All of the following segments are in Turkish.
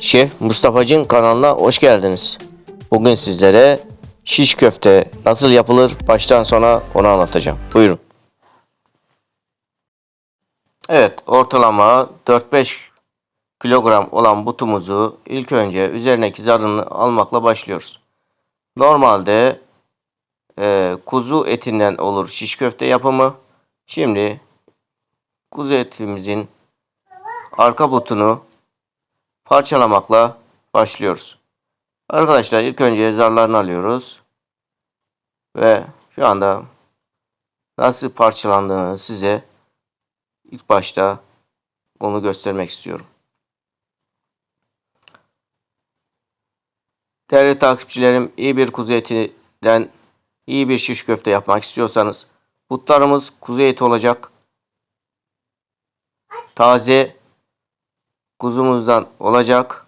Şef Mustafa'cın kanalına hoş geldiniz. Bugün sizlere şiş köfte nasıl yapılır baştan sona onu anlatacağım. Buyurun. Evet ortalama 4-5 kilogram olan butumuzu ilk önce üzerindeki zarını almakla başlıyoruz. Normalde e, kuzu etinden olur şiş köfte yapımı. Şimdi kuzu etimizin arka butunu parçalamakla başlıyoruz. Arkadaşlar ilk önce zarlarını alıyoruz. Ve şu anda nasıl parçalandığını size ilk başta onu göstermek istiyorum. Değerli takipçilerim iyi bir kuzu etinden iyi bir şiş köfte yapmak istiyorsanız butlarımız kuzu eti olacak. Taze kuzumuzdan olacak.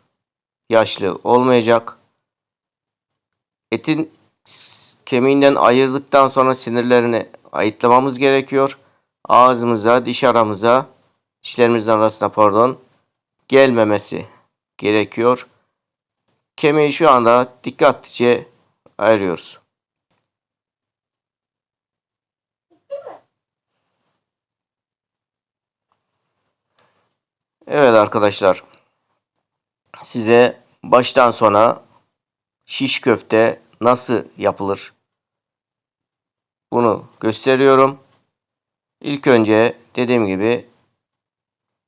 Yaşlı olmayacak. Etin kemiğinden ayırdıktan sonra sinirlerini ayıtlamamız gerekiyor. Ağzımıza, diş aramıza, dişlerimizin arasına pardon, gelmemesi gerekiyor. Kemiği şu anda dikkatlice ayırıyoruz. Evet arkadaşlar. Size baştan sona şiş köfte nasıl yapılır? Bunu gösteriyorum. İlk önce dediğim gibi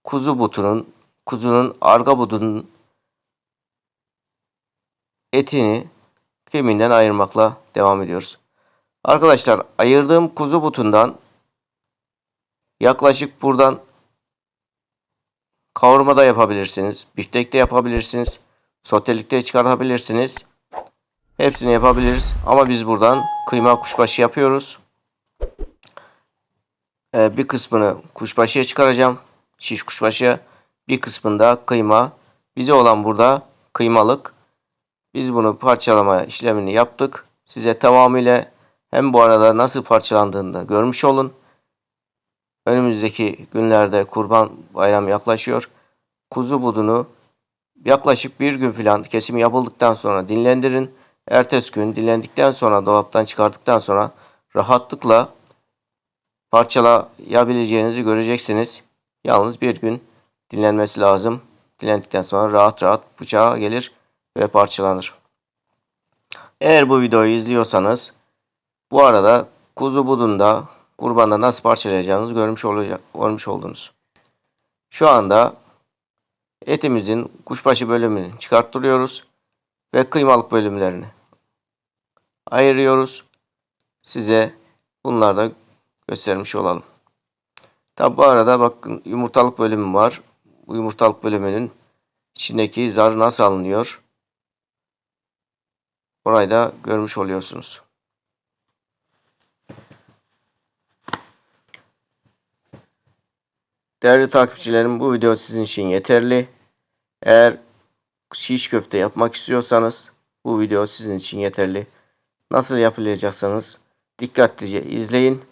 kuzu butunun, kuzunun arka butunun etini kemiğinden ayırmakla devam ediyoruz. Arkadaşlar ayırdığım kuzu butundan yaklaşık buradan Kavurma da yapabilirsiniz. Biftek de yapabilirsiniz. Sotelikte çıkartabilirsiniz. Hepsini yapabiliriz. Ama biz buradan kıyma kuşbaşı yapıyoruz. Ee, bir kısmını kuşbaşıya çıkaracağım. Şiş kuşbaşı. Bir kısmında kıyma. Bize olan burada kıymalık. Biz bunu parçalama işlemini yaptık. Size tamamıyla hem bu arada nasıl parçalandığını da görmüş olun. Önümüzdeki günlerde kurban bayramı yaklaşıyor. Kuzu budunu yaklaşık bir gün filan kesimi yapıldıktan sonra dinlendirin. Ertesi gün dinlendikten sonra dolaptan çıkardıktan sonra rahatlıkla parçalayabileceğinizi göreceksiniz. Yalnız bir gün dinlenmesi lazım. Dinlendikten sonra rahat rahat bıçağa gelir ve parçalanır. Eğer bu videoyu izliyorsanız bu arada kuzu budunda kurbanda nasıl parçalayacağınızı görmüş, olacak, görmüş oldunuz. Şu anda etimizin kuşbaşı bölümünü çıkarttırıyoruz ve kıymalık bölümlerini ayırıyoruz. Size bunları da göstermiş olalım. Tabi bu arada bakın yumurtalık bölümü var. Bu yumurtalık bölümünün içindeki zar nasıl alınıyor? Orayı da görmüş oluyorsunuz. Değerli takipçilerim bu video sizin için yeterli. Eğer şiş köfte yapmak istiyorsanız bu video sizin için yeterli. Nasıl yapılacaksanız dikkatlice izleyin.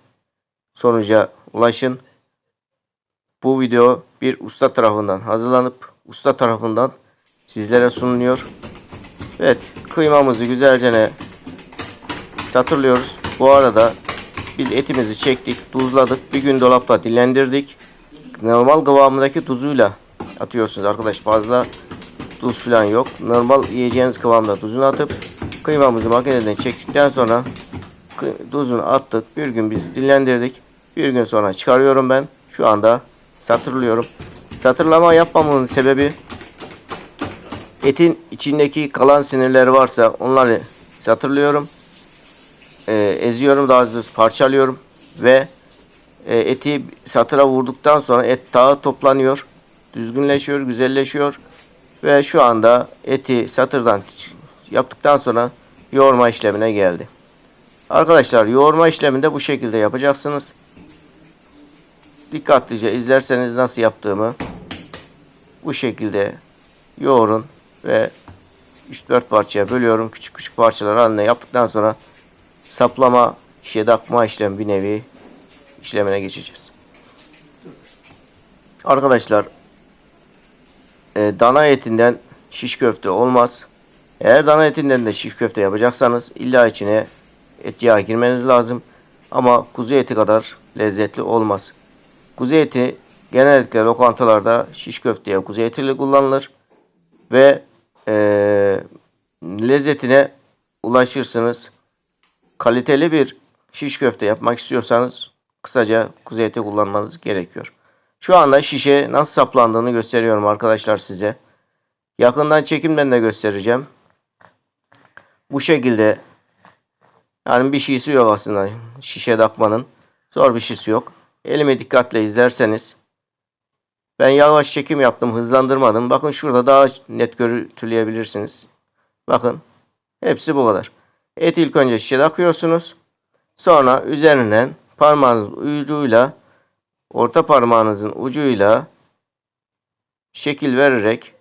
Sonuca ulaşın. Bu video bir usta tarafından hazırlanıp usta tarafından sizlere sunuluyor. Evet kıymamızı güzelce satırlıyoruz. Bu arada biz etimizi çektik, tuzladık, bir gün dolapta dinlendirdik normal kıvamındaki tuzuyla atıyorsunuz arkadaş. Fazla tuz falan yok. Normal yiyeceğiniz kıvamda tuzunu atıp kıymamızı makineden çektikten sonra tuzunu attık. Bir gün biz dinlendirdik. Bir gün sonra çıkarıyorum ben. Şu anda satırlıyorum. Satırlama yapmamın sebebi etin içindeki kalan sinirleri varsa onları satırlıyorum. Ee, eziyorum daha doğrusu parçalıyorum ve e, eti satıra vurduktan sonra et dağı toplanıyor. Düzgünleşiyor, güzelleşiyor. Ve şu anda eti satırdan yaptıktan sonra yoğurma işlemine geldi. Arkadaşlar yoğurma işleminde bu şekilde yapacaksınız. Dikkatlice izlerseniz nasıl yaptığımı bu şekilde yoğurun ve 3-4 parçaya bölüyorum. Küçük küçük parçalar haline yaptıktan sonra saplama, şedakma işlemi bir nevi işlemine geçeceğiz. Arkadaşlar e, dana etinden şiş köfte olmaz. Eğer dana etinden de şiş köfte yapacaksanız illa içine et yağı girmeniz lazım. Ama kuzu eti kadar lezzetli olmaz. Kuzu eti genellikle lokantalarda şiş köfteye kuzu etiyle kullanılır. Ve eee, lezzetine ulaşırsınız. Kaliteli bir şiş köfte yapmak istiyorsanız kısaca kuzu eti kullanmanız gerekiyor. Şu anda şişe nasıl saplandığını gösteriyorum arkadaşlar size. Yakından çekimden de göstereceğim. Bu şekilde yani bir şeysi yok aslında şişe takmanın. Zor bir şeysi yok. Elimi dikkatle izlerseniz ben yavaş çekim yaptım, hızlandırmadım. Bakın şurada daha net görüntüleyebilirsiniz. Bakın hepsi bu kadar. Et ilk önce şişe takıyorsunuz. Sonra üzerinden parmağınızın ucuyla orta parmağınızın ucuyla şekil vererek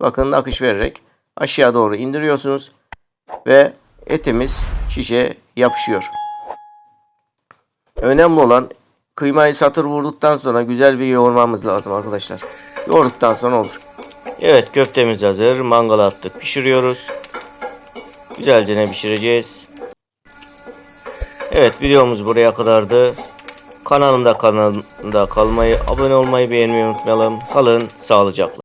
bakın akış vererek aşağı doğru indiriyorsunuz ve etimiz şişe yapışıyor. Önemli olan kıymayı satır vurduktan sonra güzel bir yoğurmamız lazım arkadaşlar. Yoğurduktan sonra olur. Evet köftemiz hazır. Mangala attık. Pişiriyoruz. Güzelce ne pişireceğiz. Evet videomuz buraya kadardı. Kanalımda kanalımda kalmayı, abone olmayı beğenmeyi unutmayalım. Kalın sağlıcakla.